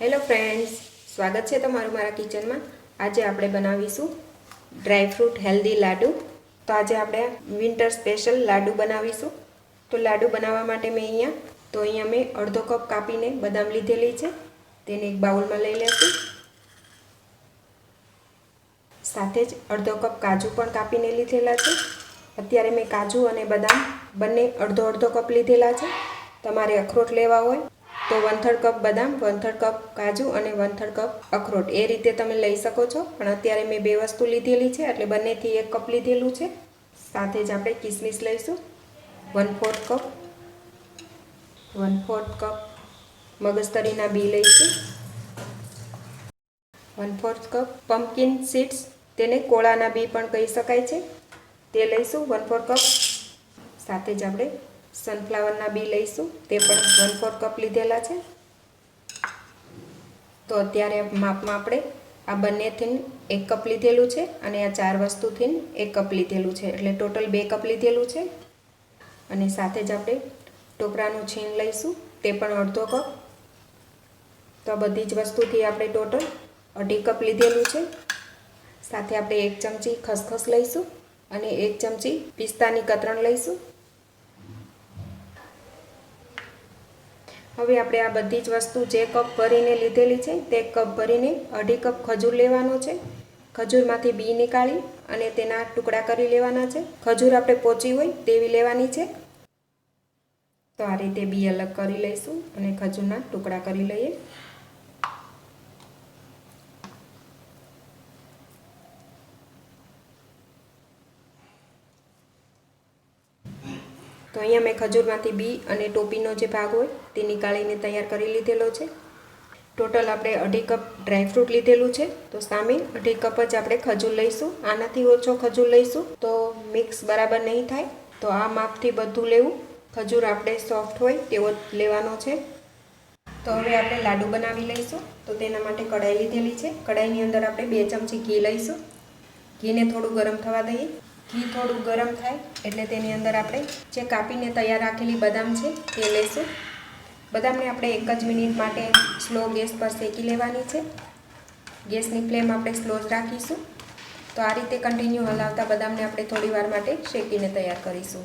Hello friends સ્વાગત છે તમારું મારા કિચનમાં આજે આપણે બનાવીશું ડ્રાયફ્રૂટ હેલ્ધી લાડુ. તો આજે આપણે વિન્ટર સ્પેશિયલ લાડુ બનાવીશું. તો લાડુ બનાવવા માટે મેં અહીંયા, તો અહીંયા મેં અડધો કપ કાપીને બદામ લીધેલી છે. તેને એક બાઉલમાં લઈ લેશું. સાથે જ અડધો કપ કાજુ પણ કાપીને લીધેલા છે. અત્યારે મેં કાજુ અને બદામ બંને અડધો અડધો કપ લીધેલા છે. તમારે અખરોટ લેવા હોય તો વન થર્ડ કપ બદામ વન થર્ડ કપ કાજુ અને વન થર્ડ કપ અખરોટ. એ રીતે તમે લઈ શકો છો. પણ અત્યારે મેં બે વસ્તુ લીધેલી છે, એટલે બંનેથી એક કપ લીધેલું છે. સાથે જ આપણે કિસમિસ લઈશું. One fourth cup one fourth cup મગજતરીના બી લઈશું. One fourth cup pumpkin seeds તેને કોળાના બી પણ કહી શકાય છે. તે લઈશું. વન ફોર કપ સાથે જ આપણે સનફ્લાવરના બી લઈશું. તે પણ વન ફોર કપ લીધેલા છે. તો અત્યારે માપમાં આપણે આ બંનેથી એક કપ લીધેલું છે અને આ ચાર વસ્તુથી એક કપ લીધેલું છે. એટલે ટોટલ બે કપ લીધેલું છે. અને સાથે જ આપણે ટોપરાનું છીણ લઈશું. તે પણ અડધો કપ તો આ બધી જ વસ્તુથી આપણે ટોટલ અઢી કપ લીધેલું છે. સાથે આપણે એક ચમચી ખસખસ લઈશું અને એક ચમચી પિસ્તાની કતરણ લઈશું. હવે આપણે આ બધી જ વસ્તુ જે કપ ભરીને લીધેલી છે, તે કપ ભરીને અઢી કપ ખજૂર લેવાનો છે. ખજૂરમાંથી બી નીકાળી અને તેના ટુકડા કરી લેવાના છે. ખજૂર આપણે પોચી હોય તેવી લેવાની છે. તો આ રીતે બી અલગ કરી લઈશું અને ખજૂરના ટુકડા કરી લઈએ. તો અહીંયા મેં ખજૂરમાંથી બી અને ટોપીનો જે ભાગ હોય તે નીકાળીને તૈયાર કરી લીધેલો છે. ટોટલ આપણે અઢી કપ ડ્રાયફ્રૂટ લીધેલું છે. તો સામે અઢી કપ જ આપણે ખજૂર લઈશું. આનાથી ઓછો ખજૂર લઈશું. તો મિક્સ બરાબર નહીં થાય. તો આ માપથી બધું લેવું. ખજૂર આપણે સોફ્ટ હોય તેવો જ લેવાનો છે. તો હવે આપણે લાડુ બનાવી લઈશું. તો તેના માટે કઢાઈ લીધેલી છે. કઢાઈની અંદર આપણે બે ચમચી ઘી લઈશું. ઘીને થોડું ગરમ થવા દઈએ. ઘી થોડું ગરમ થાય એટલે તેની અંદર આપણે જે કાપીને તૈયાર રાખેલી બદામ છે તે લઈશું બદામને આપણે એક જ મિનિટ માટે સ્લો ગેસ પર શેકી લેવાની છે. ગેસની ફ્લેમ આપણે સ્લો જ રાખીશું. તો આ રીતે કન્ટિન્યુ હલાવતા બદામને આપણે થોડી વાર માટે શેકીને તૈયાર કરીશું.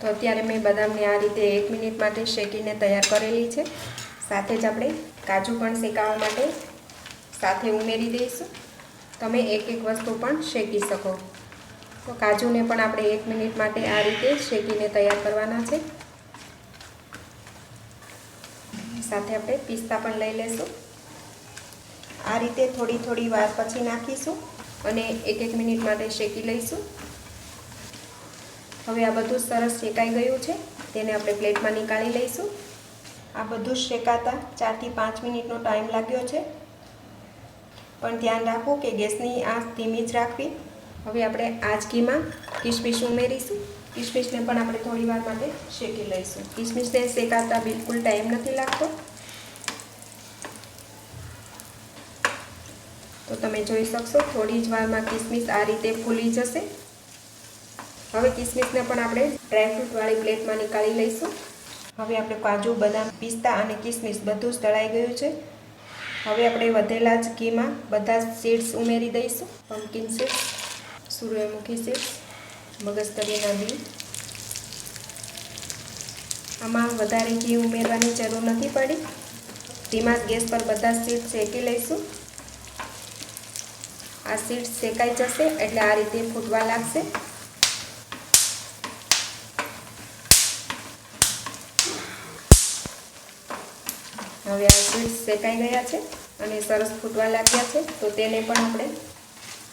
તો અત્યારે મેં બદામને આ રીતે એક મિનિટ માટે શેકીને તૈયાર કરેલી છે. સાથે જ આપણે કાજુ પણ શેકાવા માટે સાથે ઉમેરી દઈશું. તમે એક એક વસ્તુ પણ શેકી શકો. તો કાજુને પણ આપણે એક મિનિટ માટે આ રીતે શેકીને તૈયાર કરવાના છે. સાથે આપણે પિસ્તા પણ લઈ લેશું. આ રીતે થોડી થોડી વાર પછી નાખીશું અને એક એક મિનિટ માટે શેકી લઈશું. હવે આ બધું સરસ શેકાઈ ગયું છે, તેને આપણે પ્લેટમાં નીકાળી લઈશું. આ બધું શેકાતા ચારથી પાંચ મિનિટનો ટાઈમ લાગ્યો છે. પણ ધ્યાન રાખવું કે ગેસની આંચ ધીમી જ રાખવી. હવે આપણે આજકીમાં કિશમિશ ઉમેરીશું. કિશમિશને પણ આપણે થોડી વાર માટે શેકી લઈશું. કિશમિશને શેકાતા બિલકુલ ટાઈમ નથી લાગતો. તો તમે જોઈ શકશો, થોડી જ વારમાં કિશમિશ આ રીતે ફૂલી જશે. હવે કિશમિશને પણ આપણે ડ્રાયફ્રૂટવાળી પ્લેટમાં નીકાળી લઈશું. હવે આપણે કાજુ, બદામ, પિસ્તા અને કિશમિશ બધું જ તળાઈ ગયું છે. હવે આપણે વધેલા જ ઘીમાં બધા સીડ્સ ઉમેરી દઈશું. પમ્પકિન સીડ્સ સૂર્યમુખી સીડ્સ મગજતરીના બી આમાં વધારે ઘી ઉમેરવાની જરૂર નથી પડી. ધીમા ગેસ પર બધા સીડ શેકી લઈશું. આ સીડ શેકાઈ જશે એટલે આ રીતે ફૂટવા લાગશે. હવે આ સીડ્સ શેકાઈ ગયા છે અને સરસ ફૂટવા લાગ્યા છે. તો તેને પણ આપણે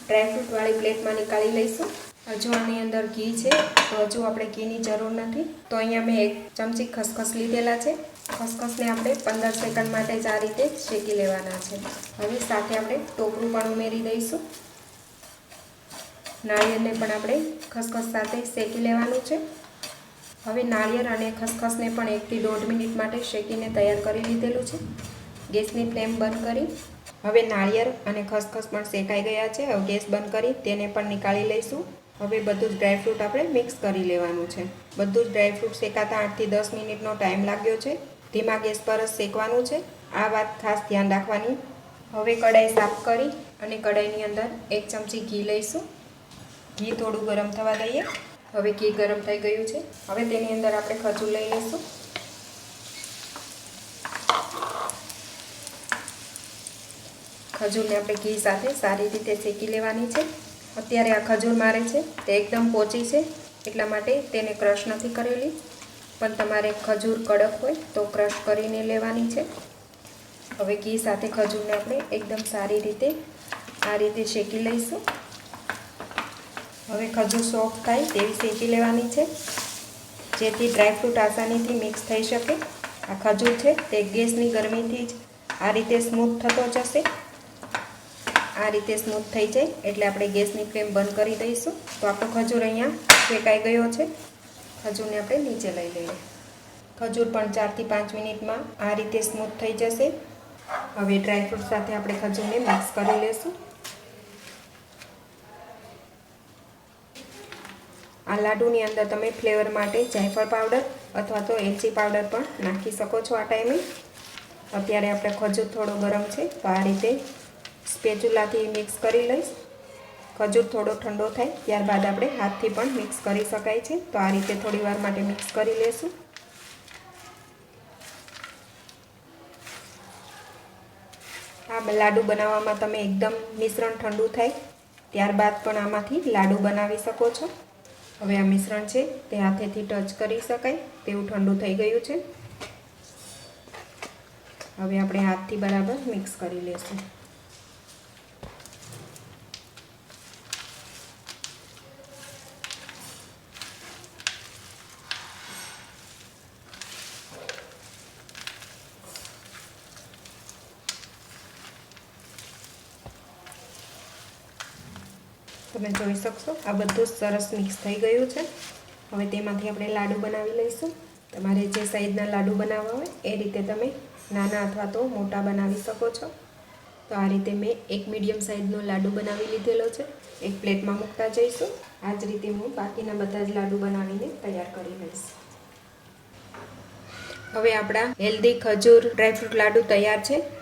ડ્રાયફ્રૂટવાળી પ્લેટમાં નીકાળી લઈશું. હજુ આની અંદર ઘી છે, તો હજુ આપણે ઘીની જરૂર નથી. તો અહીંયા મેં એક ચમચી ખસખસ લીધેલા છે. ખસખસને આપણે પંદર સેકન્ડ માટે જ આ રીતે શેકી લેવાના છે. હવે સાથે આપણે ટોપરું પણ ઉમેરી દઈશું. નાળિયેરને પણ આપણે ખસખસ સાથે શેકી લેવાનું છે. હવે નાળિયેર અને ખસખસને પણ એકથી દોઢ મિનિટ માટે શેકીને તૈયાર કરી લીધેલું છે. ગેસની ફ્લેમ બંધ કરી હવે નાળિયેર અને ખસખસ પણ શેકાઈ ગયા છે. હવે ગેસ બંધ કરી તેને પણ નીકાળી લઈશું. હવે બધું જ ડ્રાયફ્રૂટ આપણે મિક્સ કરી લેવાનું છે. બધું જ ડ્રાયફ્રૂટ શેકાતા આઠથી દસ મિનિટનો ટાઈમ લાગ્યો છે. ધીમા ગેસ પર જ શેકવાનું છે. આ વાત ખાસ ધ્યાન રાખવાની. હવે કઢાઈ સાફ કરી અને કઢાઈની અંદર એક ચમચી ઘી લઈશું. ઘી થોડું ગરમ થવા દઈએ. હવે ઘી ગરમ થઈ ગયું છે. હવે તેની અંદર આપણે ખજૂર લઈ લઈશું. ખજૂરને આપણે ઘી સાથે સારી રીતે શેકી લેવાની છે. અત્યારે આ ખજૂર મારે છે, તે એકદમ પોચી છે, એટલા માટે તેને ક્રશ નથી કરેલી. પણ તમારે ખજૂર કડક હોય તો ક્રશ કરીને લેવાની છે. હવે ઘી સાથે ખજૂરને આપણે એકદમ સારી રીતે આ રીતે શેકી લઈશું. હવે ખજૂર સોફ્ટ થાય તેવી શેકી લેવાની છે. જેથી ડ્રાયફ્રૂટ આસાનીથી મિક્સ થઈ શકે. આ ખજૂર છે, તે ગેસની ગરમીથી જ આ રીતે સ્મૂથ થતો જશે. આ રીતે સ્મૂથ થઈ જાય. એટલે આપણે ગેસની ફ્લેમ બંધ કરી દઈશું. તો આપણો ખજૂર અહીંયા શેકાઈ ગયો છે. ખજૂરને આપણે નીચે લઈ લઈએ. ખજૂર પણ ચારથી પાંચ મિનિટમાં આ રીતે સ્મૂથ થઈ જશે. હવે ડ્રાયફ્રૂટ સાથે આપણે ખજૂરને મિક્સ કરી લેશું. આ લાડુની અંદર તમે ફ્લેવર માટે જાયફળ પાવડર અથવા તો એલચી પાવડર પણ નાખી શકો છો આ ટાઈમે. અત્યારે આપણે ખજૂર થોડો ગરમ છે. તો આ રીતે સ્પેચુલાથી મિક્સ કરી લઈશ. ખજૂર થોડો ઠંડો થાય, ત્યારબાદ આપણે હાથથી પણ મિક્સ કરી શકાય છે. તો આ રીતે થોડી વાર માટે મિક્સ કરી લેશું. આ લાડુ બનાવવામાં તમે એકદમ મિશ્રણ ઠંડુ થાય, ત્યારબાદ પણ આમાંથી લાડુ બનાવી શકો છો. હવે આ મિશ્રણ છે, તે હાથેથી ટચ કરી શકાય, તેવું ઠંડુ થઈ ગયું છે. હવે આપણે હાથથી બરાબર મિક્સ કરી લઈશું તમે જોઈ શકશો. આ બધું સરસ મિક્સ થઈ ગયું છે. હવે તેમાંથી આપણે લાડુ બનાવી લઈશું. તમારે જે સાઈઝના લાડુ બનાવવા હોય, એ રીતે તમે નાના અથવા તો મોટા બનાવી શકો છો. તો આ રીતે મેં એક મીડિયમ સાઈઝનો લાડુ બનાવી લીધેલો છે. એક પ્લેટમાં મૂકતા જઈશું. આ જ રીતે હું બાકીના બધા જ લાડુ બનાવીને તૈયાર કરી લઈશ. હવે આપણા હેલ્ધી ખજૂર ડ્રાયફ્રૂટ લાડુ તૈયાર છે.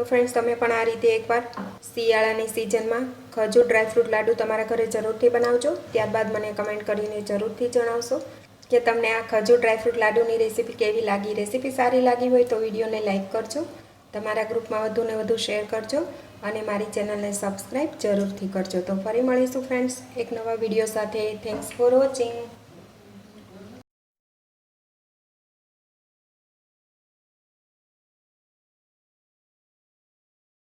તો ફ્રેન્ડ્સ તમે પણ આ રીતે એકવાર શિયાળાની સિઝનમાં ખજૂર ડ્રાયફ્રૂટ લાડુ તમારા ઘરે જરૂરથી બનાવજો. ત્યારબાદ મને કમેન્ટ કરીને જરૂરથી જણાવશો કે તમને આ ખજૂર ડ્રાયફ્રૂટ લાડુની રેસીપી કેવી લાગી? રેસીપી સારી લાગી હોય તો વિડીયોને લાઇક કરજો. તમારા ગ્રુપમાં વધુને વધુ શેર કરજો અને મારી ચેનલને સબસ્ક્રાઈબ જરૂરથી કરજો. તો ફરી મળીશું ફ્રેન્ડ્સ એક નવા વીડિયો સાથે. Thanks for watching